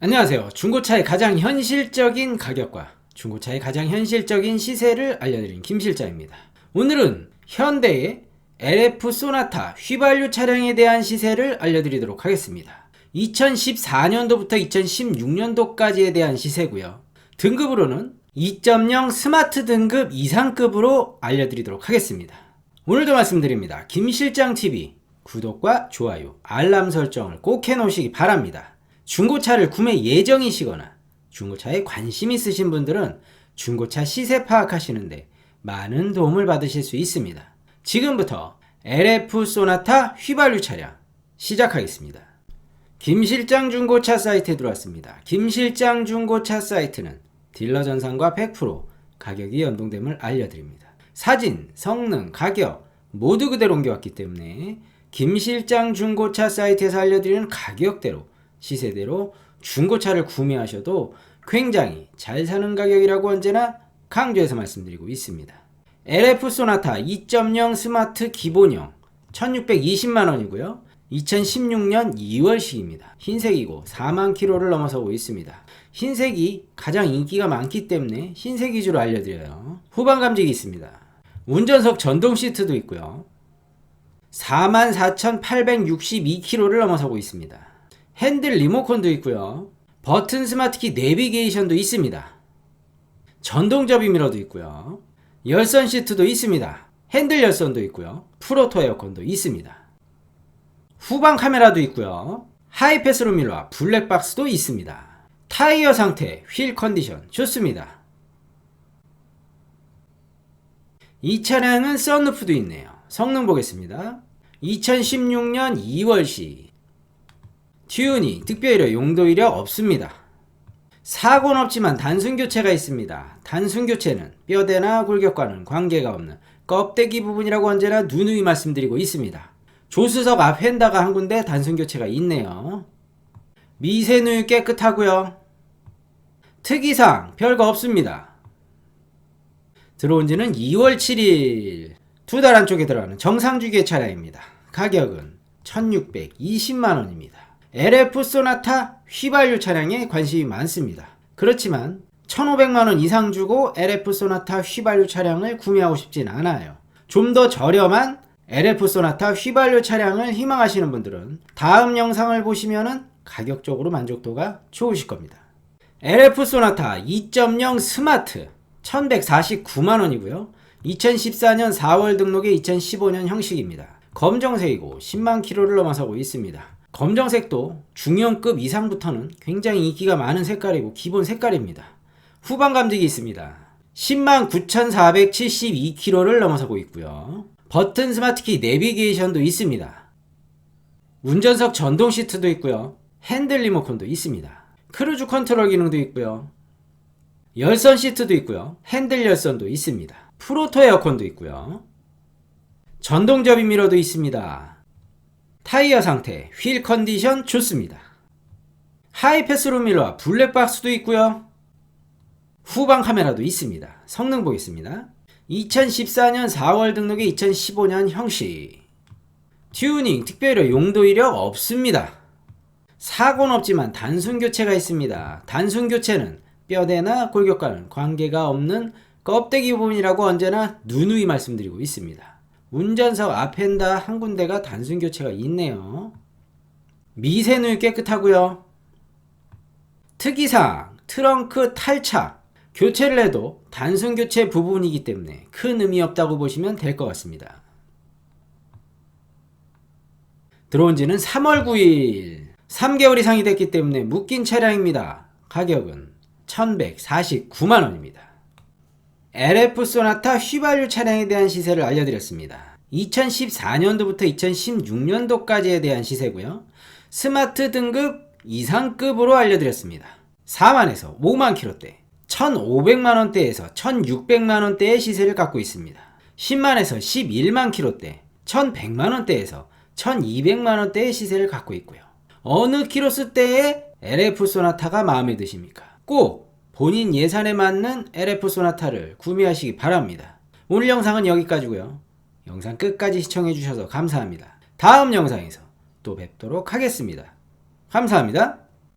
안녕하세요. 중고차의 가장 현실적인 가격과 중고차의 가장 현실적인 시세를 알려드린 김 실장입니다. 오늘은 현대의 LF 소나타 휘발유 차량에 대한 시세를 알려드리도록 하겠습니다. 2014년도부터 2016년도까지에 대한 시세고요. 등급으로는 2.0 스마트 등급 이상급으로 알려드리도록 하겠습니다. 오늘도 말씀드립니다. 김 실장 TV 구독과 좋아요, 알람 설정을 꼭 해놓으시기 바랍니다. 중고차를 구매 예정이시거나 중고차에 관심 있으신 분들은 중고차 시세 파악하시는데 많은 도움을 받으실 수 있습니다. 지금부터 LF 소나타 휘발유 차량 시작하겠습니다. 김실장 중고차 사이트에 들어왔습니다. 김실장 중고차 사이트는 딜러 전산과 100% 가격이 연동됨을 알려드립니다. 사진, 성능, 가격 모두 그대로 옮겨왔기 때문에 김실장 중고차 사이트에서 알려드리는 가격대로 시세대로 중고차를 구매하셔도 굉장히 잘 사는 가격이라고 언제나 강조해서 말씀드리고 있습니다. LF 소나타 2.0 스마트 기본형 1620만원이고요. 2016년 2월식입니다. 흰색이고 4만 킬로를 넘어서고 있습니다. 흰색이 가장 인기가 많기 때문에 흰색 위주로 알려드려요. 후방 감지기 있습니다. 운전석 전동 시트도 있고요. 44,862km를 넘어서고 있습니다. 핸들 리모컨도 있고요. 버튼 스마트키 내비게이션도 있습니다. 전동 접이 미러도 있고요. 열선 시트도 있습니다. 핸들 열선도 있고요. 프로토 에어컨도 있습니다. 후방 카메라도 있고요. 하이패스로 밀러와 블랙박스도 있습니다. 타이어 상태, 휠 컨디션 좋습니다. 이 차량은 썬루프도 있네요. 성능 보겠습니다. 2016년 2월시 튜닝, 특별히 용도 이력 없습니다. 사고는 없지만 단순 교체가 있습니다. 단순 교체는 뼈대나 골격과는 관계가 없는 껍데기 부분이라고 언제나 누누이 말씀드리고 있습니다. 조수석 앞 휀다가 한 군데 단순 교체가 있네요. 미세누유 깨끗하고요. 특이사항 별거 없습니다. 들어온 지는 2월 7일 두 달 안쪽에 들어가는 정상주기의 차량입니다. 가격은 1620만원입니다. LF 소나타 휘발유 차량에 관심이 많습니다. 그렇지만 1500만원 이상 주고 LF 소나타 휘발유 차량을 구매하고 싶진 않아요. 좀 더 저렴한 LF 소나타 휘발유 차량을 희망하시는 분들은 다음 영상을 보시면은 가격적으로 만족도가 좋으실 겁니다. LF 소나타 2.0 스마트 1149만원이고요. 2014년 4월 등록의 2015년 형식입니다. 검정색이고 10만 킬로를 넘어서고 있습니다. 검정색도 중형급 이상부터는 굉장히 인기가 많은 색깔이고 기본 색깔입니다. 후방 감지기 있습니다. 10만 9,472km를 넘어서고 있고요. 버튼 스마트키 내비게이션도 있습니다. 운전석 전동 시트도 있고요. 핸들 리모컨도 있습니다. 크루즈 컨트롤 기능도 있고요. 열선 시트도 있고요. 핸들 열선도 있습니다. 프로토 에어컨도 있고요. 전동 접이 미러도 있습니다. 타이어 상태, 휠 컨디션 좋습니다. 하이 패스로 밀러와 블랙박스도 있고요. 후방 카메라도 있습니다. 성능 보겠습니다. 2014년 4월 등록의 2015년 형식. 튜닝, 특별히 용도 이력 없습니다. 사고는 없지만 단순 교체가 있습니다. 단순 교체는 뼈대나 골격과는 관계가 없는 껍데기 부분이라고 언제나 누누이 말씀드리고 있습니다. 운전석 앞엔다 한 군데가 단순 교체가 있네요. 미세누유 깨끗하고요. 특이사항 트렁크 탈착 교체를 해도 단순 교체 부분이기 때문에 큰 의미 없다고 보시면 될 것 같습니다. 들어온 지는 3월 9일 3개월 이상이 됐기 때문에 묶인 차량입니다. 가격은 1149만원입니다. LF 소나타 휘발유 차량에 대한 시세를 알려드렸습니다. 2014년도부터 2016년도까지에 대한 시세고요. 스마트 등급 이상급으로 알려드렸습니다. 4만에서 5만 킬로대, 1,500만원대에서 1,600만원대의 시세를 갖고 있습니다. 10만에서 11만 킬로대, 1,100만원대에서 1,200만원대의 시세를 갖고 있고요. 어느 키로수대의 LF 소나타가 마음에 드십니까? 꼭 본인 예산에 맞는 LF 소나타를 구매하시기 바랍니다. 오늘 영상은 여기까지고요. 영상 끝까지 시청해 주셔서 감사합니다. 다음 영상에서 또 뵙도록 하겠습니다. 감사합니다.